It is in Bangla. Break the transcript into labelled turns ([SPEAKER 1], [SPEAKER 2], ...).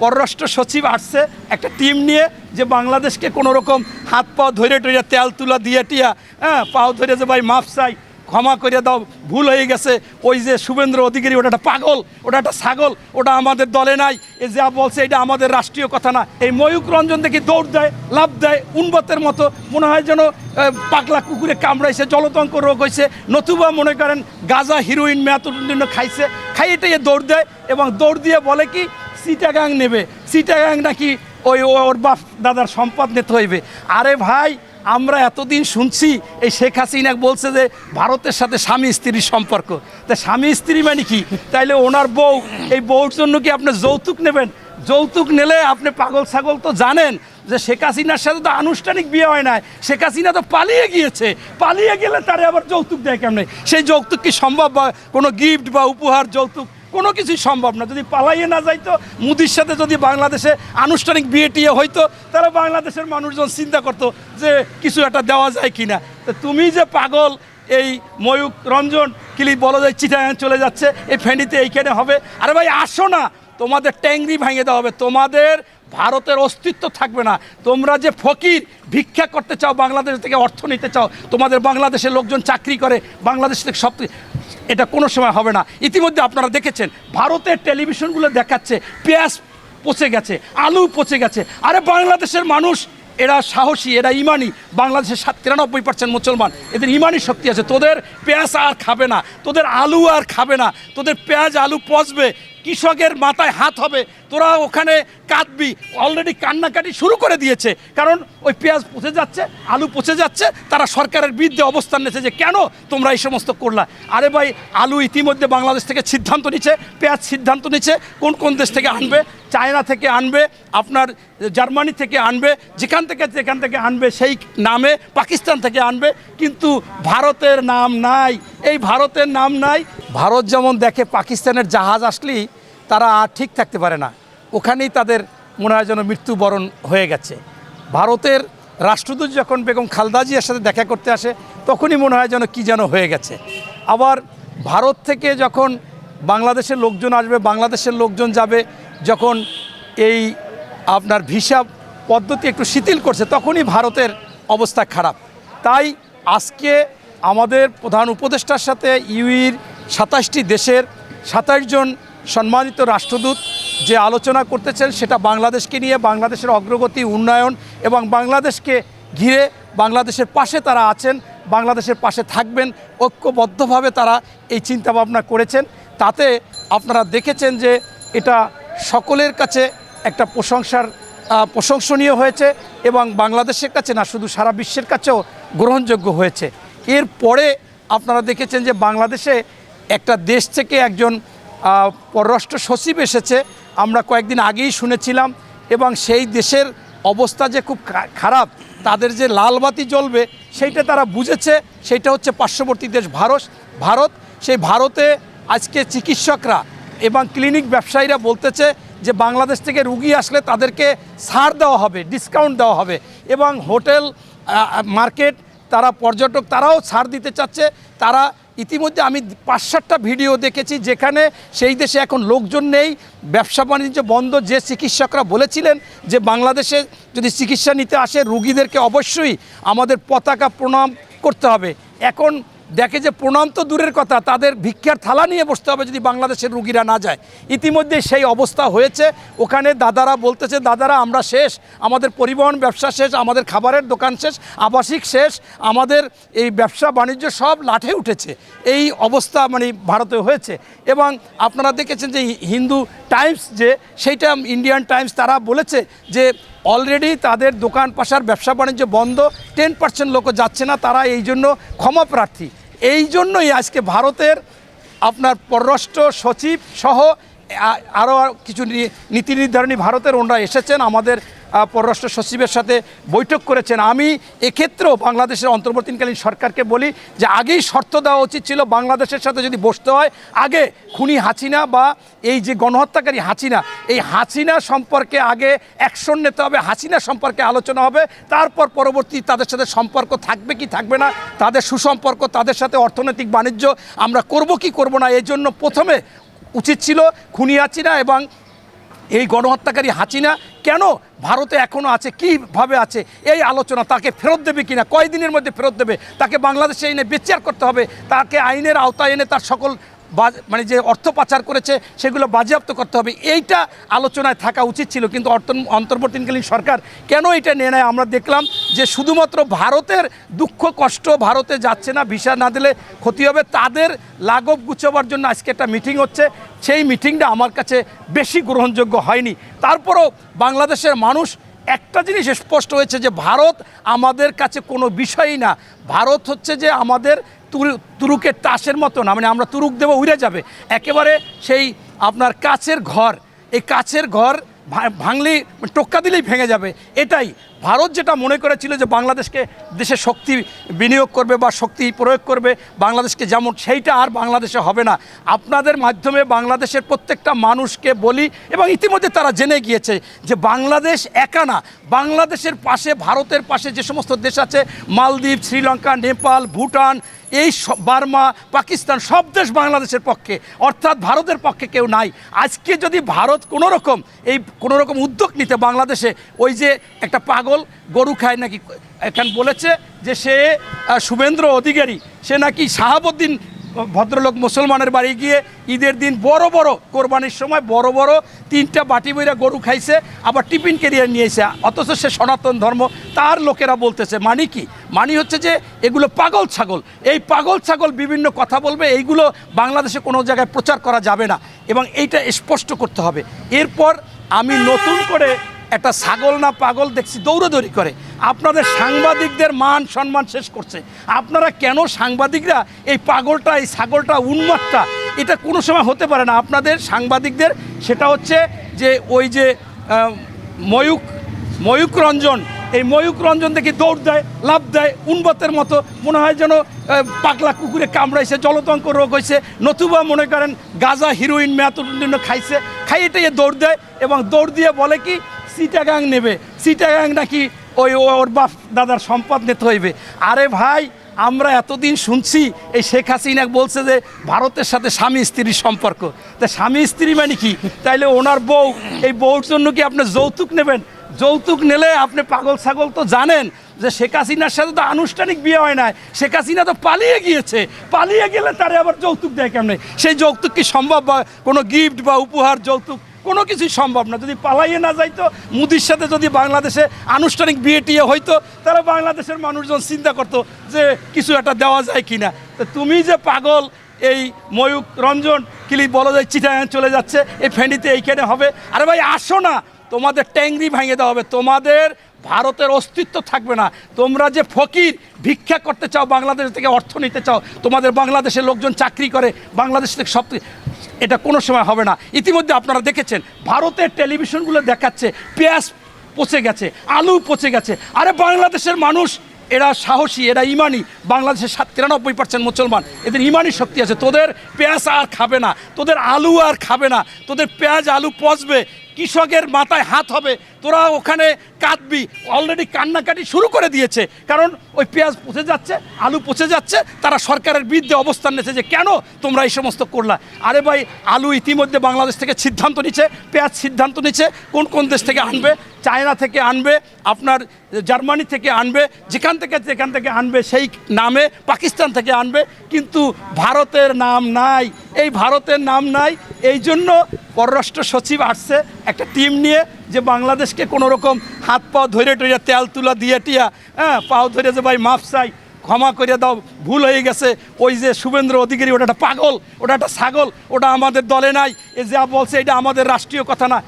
[SPEAKER 1] পররাষ্ট্র সচিব আসছে, একটা টিম নিয়ে যে বাংলাদেশকে কোনো রকম হাত পাও ধরে টরে তেল তুলা দিয়ে টিয়া হ্যাঁ পাও ধরে যে ভাই মাফ চাই, ক্ষমা করে দাও, ভুল হয়ে গেছে। ওই যে শুভেন্দ্র অধিকারী, ওটা একটা পাগল, ওটা একটা ছাগল, ওটা আমাদের দলে নাই, এ যা বলছে এটা আমাদের রাষ্ট্রীয় কথা না। এই ময়ূক রঞ্জন দেখি দৌড় দেয় লাভ দেয় উন্মতের মতো, মনে হয় যেন পাগলা কুকুরে কামড়াইছে, জলতঙ্ক রোগ হয়েছে নতুবা মনে করেন গাজা হিরোইন মেয়াতুন্য খাইছে খাইয়ে টাইয়ে দৌড় দেয় এবং দৌড় দিয়ে বলে কি সিটাগাং নেবে। সিটাগাং নাকি ওই ওর বাপ দাদার সম্পদ নিতে হইবে। আরে ভাই, আমরা এতদিন শুনছি, এই শেখ হাসিনা বলছে যে ভারতের সাথে স্বামী স্ত্রীর সম্পর্ক। তা স্বামী স্ত্রী মানে কি? তাইলে ওনার বউ, এই বউর জন্য কি আপনি যৌতুক নেবেন? যৌতুক নিলে আপনি পাগল ছাগল তো জানেন যে শেখ হাসিনার সাথে তো আনুষ্ঠানিক বিয়ে হয় না শেখ হাসিনা তো পালিয়ে গিয়েছে। পালিয়ে গেলে তারে আবার যৌতুক দেয় কেমনে? সেই যৌতুক কি সম্ভব বা কোনো গিফট বা উপহার, যৌতুক? কোনো কিছুই সম্ভব না। যদি পালাইয়ে না যাইতো, মুদির সাথে যদি বাংলাদেশে আনুষ্ঠানিক বিয়ে টিয়ে হইতো, তাহলে বাংলাদেশের মানুষজন চিন্তা করতো যে কিছু একটা দেওয়া যায় কিনা। তো তুমি যে পাগল, এই ময়ূক রঞ্জন কিলি বলো যে চিটাগাং চলে যাচ্ছে, এই ফেনীতে এইখানে হবে। আরে ভাই, আসো না। তোমাদের ট্যাংরি ভেঙে দেওয়া হবে। তোমাদের ভারতের অস্তিত্ব থাকবে না। তোমরা যে ফকির, ভিক্ষা করতে চাও, বাংলাদেশ থেকে অর্থ নিতে চাও, তোমাদের বাংলাদেশের লোকজন চাকরি করে, বাংলাদেশ থেকে সব এটা কোনো সময় হবে না। ইতিমধ্যে আপনারা দেখেছেন, ভারতের টেলিভিশনগুলো দেখাচ্ছে, পেঁয়াজ পচে গেছে, আলু পচে গেছে। আরে বাংলাদেশের মানুষ, এরা সাহসী, এরা ইমানি। বাংলাদেশের সাত তিরানব্বই পার্সেন্ট মুসলমান। এদের ইমানি শক্তি আছে। তোদের পেঁয়াজ আর খাবে না, তোদের আলু আর খাবে না, তোদের পেঁয়াজ আলু পচবে কৃষকের মাথায় হাত হবে, তোরা ওখানে কাঁদবি। অলরেডি কান্নাকাটি শুরু করে দিয়েছে। কারণ ওই পেঁয়াজ পচে যাচ্ছে, আলু পচে যাচ্ছে, তারা সরকারের বিরুদ্ধে অবস্থান নিয়েছে যে, কেন তোমরা এই সমস্ত করলা? আরে ভাই, আলু ইতিমধ্যে বাংলাদেশ থেকে সিদ্ধান্ত নিচ্ছে পেঁয়াজ সিদ্ধান্ত নিচ্ছে কোন কোন দেশ থেকে আনবে? চায়না থেকে আনবে, আপনার জার্মানি থেকে আনবে, যেখান থেকে যেখান থেকে আনবে, সেই নামে পাকিস্তান থেকে আনবে। কিন্তু ভারতের নাম নাই। এই ভারতের নাম নাই। ভারত যেমন দেখে পাকিস্তানের জাহাজ আসলেই তারা আর ঠিক থাকতে পারে না। ওখানেই তাদের মনে হয় যেন মৃত্যুবরণ হয়ে গেছে। ভারতের রাষ্ট্রদূত যখন বেগম খালদা জিয়ার সাথে দেখা করতে আসে, তখনই মনে হয় যেন কী যেন হয়ে গেছে। আবার ভারত থেকে যখন বাংলাদেশের লোকজন আসবে, বাংলাদেশের লোকজন যাবে, যখন এই আপনার ভিসা পদ্ধতি একটু শিথিল করছে, তখনই ভারতের অবস্থা খারাপ। তাই আজকে আমাদের প্রধান উপদেষ্টার সাথে ইউইর সাতাশটি দেশের সাতাশ জন সম্মানিত রাষ্ট্রদূত যে আলোচনা করতেছেন, সেটা বাংলাদেশকে নিয়ে, বাংলাদেশের অগ্রগতি, উন্নয়ন এবং বাংলাদেশকে ঘিরে বাংলাদেশের পাশে তারা আছেন, বাংলাদেশের পাশে থাকবেন, ঐক্যবদ্ধভাবে তারা এই চিন্তাভাবনা করেছেন। তাতে আপনারা দেখেছেন যে এটা সকলের কাছে একটা প্রশংসার প্রশংসনীয় হয়েছে এবং বাংলাদেশের কাছে না, শুধু সারা বিশ্বের কাছেও গ্রহণযোগ্য হয়েছে। এরপরে আপনারা দেখেছেন যে বাংলাদেশে একটা দেশ থেকে একজন পররাষ্ট্র সচিব এসেছে। আমরা কয়েকদিন আগেই শুনেছিলাম এবং সেই দেশের অবস্থা যে খুব খারাপ, তাদের যে লাল বাতি জ্বলবে সেইটা তারা বুঝেছে। সেইটা হচ্ছে পার্শ্ববর্তী দেশ ভারত। ভারত, সেই ভারতে আজকে চিকিৎসকরা এবং ক্লিনিক ব্যবসায়ীরা বলতেছে যে বাংলাদেশ থেকে রুগী আসলে তাদেরকে ছাড় দেওয়া হবে, ডিসকাউন্ট দেওয়া হবে এবং হোটেল মার্কেট তারা পর্যটক তারাও ছাড় দিতে চাচ্ছে। তারা ইতিমধ্যে আমি পাঁচ সাতটা ভিডিও দেখেছি যেখানে সেই দেশে এখন লোকজন নেই। ব্যবসা বাণিজ্য বন্ধ, যে চিকিৎসকরা বলেছিলেন যে বাংলাদেশে যদি চিকিৎসা নিতে আসে, রুগীদেরকে অবশ্যই আমাদের পতাকা প্রণাম করতে হবে। এখন দেখে যে প্রণাম তো দূরের কথা, তাদের ভিক্ষার থালা নিয়ে বসতে হবে যদি বাংলাদেশের রুগীরা না যায়। ইতিমধ্যে সেই অবস্থা হয়েছে। ওখানে দাদারা বলতেছে, দাদারা, আমরা শেষ। আমাদের পরিবহন ব্যবসা শেষ, আমাদের খাবারের দোকান শেষ, আবাসিক শেষ, আমাদের এই ব্যবসা বাণিজ্য সব লাঠে উঠেছে। এই অবস্থা মানে ভারতে হয়েছে। এবং আপনারা দেখেছেন যে হিন্দু টাইমস যে, সেইটা ইন্ডিয়ান টাইমস তারা বলেছে যে, অলরেডি তাদের দোকান পাশার ব্যবসা বাণিজ্য বন্ধ, টেন পার্সেন্ট লোকও যাচ্ছে না, তারা এই জন্য ক্ষমা প্রার্থী। এই জন্যই আজকে ভারতের আপনার পররাষ্ট্র সচিব সহ আরও কিছু নীতি নির্ধারণী ভারতের ওনারা এসেছেন, আমাদের পররাষ্ট্র সচিবের সাথে বৈঠক করেছেন। আমি এক্ষেত্রেও বাংলাদেশের অন্তর্বর্তীকালীন সরকারকে বলি যে আগেই শর্ত দেওয়া উচিত ছিল বাংলাদেশের সাথে যদি বসতে হয়, আগে খুনি হাসিনা বা এই যে গণহত্যাকারী হাসিনা, এই হাসিনা সম্পর্কে আগে অ্যাকশন নিতে হবে, হাসিনা সম্পর্কে আলোচনা হবে, তারপর পরবর্তী তাদের সাথে সম্পর্ক থাকবে কি থাকবে না, তাদের সুসম্পর্ক, তাদের সাথে অর্থনৈতিক বাণিজ্য আমরা করব কি করব না, এই জন্য প্রথমে উচিত ছিল খুনি হাসিনা এবং এই গণহত্যাকারী হাসিনা কেন ভারতে এখনও আছে? কীভাবে আছে? এই আলোচনা তাকে ফেরত দেবে কি কিনা? কয়দিনের মধ্যে ফেরত দেবে? তাকে বাংলাদেশে এনে বিচার করতে হবে। তাকে আইনের আওতায় এনে তার সকল মানে যে অর্থ পাচার করেছে, সেগুলো বাজেয়াপ্ত করতে হবে। এইটা আলোচনায় থাকা উচিত ছিল, কিন্তু অর্থ অন্তর্বর্তীকালীন সরকার কেন এটা নিয়ে নেয়? আমরা দেখলাম যে শুধুমাত্র ভারতের দুঃখ, কষ্ট ভারতে যাচ্ছে না, ভিসা না দিলে ক্ষতি হবে। তাদের লাঘব গুছাবার জন্য আজকে একটা মিটিং হচ্ছে। সেই মিটিংটা আমার কাছে বেশি গ্রহণযোগ্য হয়নি। তারপরও বাংলাদেশের মানুষ একটা জিনিস স্পষ্ট হয়েছে যে, ভারত আমাদের কাছে কোনো বিষয়ই না। ভারত হচ্ছে যে আমাদের তুরুকের তাসের মতো না মানে আমরা তুরুক দেবো, উড়ে যাবে। একেবারে সেই আপনার কাছের ঘর, এই কাছের ঘর ভাঙলেই টোক্কা দিলেই ভেঙে যাবে। এটাই। ভারত যেটা মনে করেছিল যে বাংলাদেশকে দেশে শক্তি বিনিয়োগ করবে বা শক্তি প্রয়োগ করবে, বাংলাদেশকে যেমন, সেইটা আর বাংলাদেশে হবে না। আপনাদের মাধ্যমে বাংলাদেশের প্রত্যেকটা মানুষকে বলি, এবং ইতিমধ্যে তারা জেনে গিয়েছে যে বাংলাদেশ একা না। বাংলাদেশের পাশে, ভারতের পাশে যে সমস্ত দেশ আছে, মালদ্বীপ, শ্রীলঙ্কা, নেপাল, ভুটান এই বার্মা, পাকিস্তান সব দেশ বাংলাদেশের পক্ষে, অর্থাৎ ভারতের পক্ষে কেউ নাই। আজকে যদি ভারত কোনো রকম এই কোনো রকম উদ্যোগ নিতে বাংলাদেশে, ওই যে একটা পাগল গরু খায় নাকি, এখান বলেছে যে সে শুভেন্দ্র অধিকারী, সে নাকি শাহাবুদ্দিন ভদ্রলোক মুসলমানের বাড়ি গিয়ে ঈদের দিন বড় বড় কোরবানির সময় বড় বড় তিনটা বাটি বইরা গরু খাইছে, আবার টিফিন কেরিয়ার নিয়েছে অথচ সে সনাতন ধর্ম, তার লোকেরা বলতেছে, মানি কি? মানি হচ্ছে যে এগুলো পাগল ছাগল। এই পাগল ছাগল বিভিন্ন কথা বলবে, এইগুলো বাংলাদেশে কোনো জায়গায় প্রচার করা যাবে না। এবং এইটা স্পষ্ট করতে হবে। এরপর আমি নতুন করে একটা ছাগল না পাগল দেখছি, দৌড়াদৌড়ি করে। আপনাদের সাংবাদিকদের মান সম্মান শেষ করছে। আপনারা কেন সাংবাদিকরা এই পাগলটা, এই ছাগলটা, উন্মাদটা, এটা কোনো সময় হতে পারে না। আপনাদের সাংবাদিকদের সেটা হচ্ছে যে ওই যে ময়ূক ময়ূক রঞ্জন, এই ময়ূক রঞ্জন দেখে দৌড় দেয় লাভ দেয় উন্মতের মতো মনে হয় যেন পাগলা কুকুরে কামড়াইছে, জলতঙ্ক রোগ হয়েছে নতুবা মনে করেন গাজা হিরোইন মেয়াতুন্য খাইছে খাইয়ে টাইয়ে দৌড় দেয় এবং দৌড় দিয়ে বলে কি, সিটাগাং নেবে। সিটাগাং নাকি ওই ওর বাপ দাদার সম্পদ নিতে হইবে। আরে ভাই, আমরা এতদিন শুনছি, এই শেখ হাসিনা বলছে যে ভারতের সাথে স্বামী স্ত্রীর সম্পর্ক। তা স্বামী স্ত্রী মানে কি? তাইলে ওনার বউ, এই বউর জন্য কি আপনি যৌতুক নেবেন? যৌতুক নিলে আপনি পাগল ছাগল তো জানেন যে শেখ হাসিনার সাথে তো আনুষ্ঠানিক বিয়ে হয় না শেখ হাসিনা তো পালিয়ে গিয়েছে। পালিয়ে গেলে তারে আবার যৌতুক দেয় কেমনে? সেই যৌতুক কি সম্ভব বা কোনো গিফট বা উপহার যৌতুক? কোনো কিছুই সম্ভব না। যদি পালাইয়ে না যাইতো, মুদির সাথে যদি বাংলাদেশে আনুষ্ঠানিক বিয়ে টিয়ে হইতো, তারা বাংলাদেশের মানুষজন চিন্তা করতো যে কিছু একটা দেওয়া যায় কিনা। তো তুমি যে পাগল, এই ময়ূক রঞ্জন কিলি বলো যায় চিটাগাং চলে যাচ্ছে, এই ফেনীতে এইখানে হবে। আরে ভাই, আসো না। তোমাদের ট্যাংরি ভেঙে দেওয়া হবে। তোমাদের ভারতের অস্তিত্ব থাকবে না। তোমরা যে ফকির, ভিক্ষা করতে চাও, বাংলাদেশ থেকে অর্থ নিতে চাও, তোমাদের বাংলাদেশের লোকজন চাকরি করে, বাংলাদেশ থেকে সব এটা কোনো সময় হবে না। ইতিমধ্যে আপনারা দেখেছেন, ভারতের টেলিভিশনগুলো দেখাচ্ছে, পেঁয়াজ পচে গেছে, আলু পচে গেছে। আরে বাংলাদেশের মানুষ, এরা সাহসী, এরা ইমানি। বাংলাদেশের সাত, তিরানব্বই পার্সেন্ট মুসলমান। এদের ইমানি শক্তি আছে। তোদের পেঁয়াজ আর খাবে না। তোদের আলু আর খাবে না। তোদের পেঁয়াজ, আলু পচবে। কৃষকের মাথায় হাত হবে। তোরা ওখানে কাঁদবি। অলরেডি কান্নাকাটি শুরু করে দিয়েছে। কারণ ওই পেঁয়াজ পচে যাচ্ছে, আলু পচে যাচ্ছে, তারা সরকারের বিরুদ্ধে অবস্থান নিয়েছে যে কেন তোমরা এই সমস্ত করলা? আরে ভাই, আলু ইতিমধ্যে বাংলাদেশ থেকে সিদ্ধান্ত নিচ্ছে পেঁয়াজ সিদ্ধান্ত নিচ্ছে কোন কোন দেশ থেকে আনবে? চায়না থেকে আনবে, আপনার জার্মানি থেকে আনবে, যেখান থেকে যেখান থেকে আনবে সেই নামে, পাকিস্তান থেকে আনবে। কিন্তু ভারতের নাম নাই। এই ভারতের নাম নাই এই জন্য পররাষ্ট্র সচিব আসছে, একটা টিম নিয়ে যে বাংলাদেশকে কোনো রকম হাত পাও ধরে টরে তেল তুলা দিয়ে টিয়া হ্যাঁ পাও ধরে যে ভাই মাফ চাই, ক্ষমা করে দাও, ভুল হয়ে গেছে। ওই যে শুভেন্দ্র অধিকারী, ওটা একটা পাগল, ওটা একটা ছাগল, ওটা আমাদের দলে নাই। এ যা বলছে, এটা আমাদের রাষ্ট্রীয় কথা না।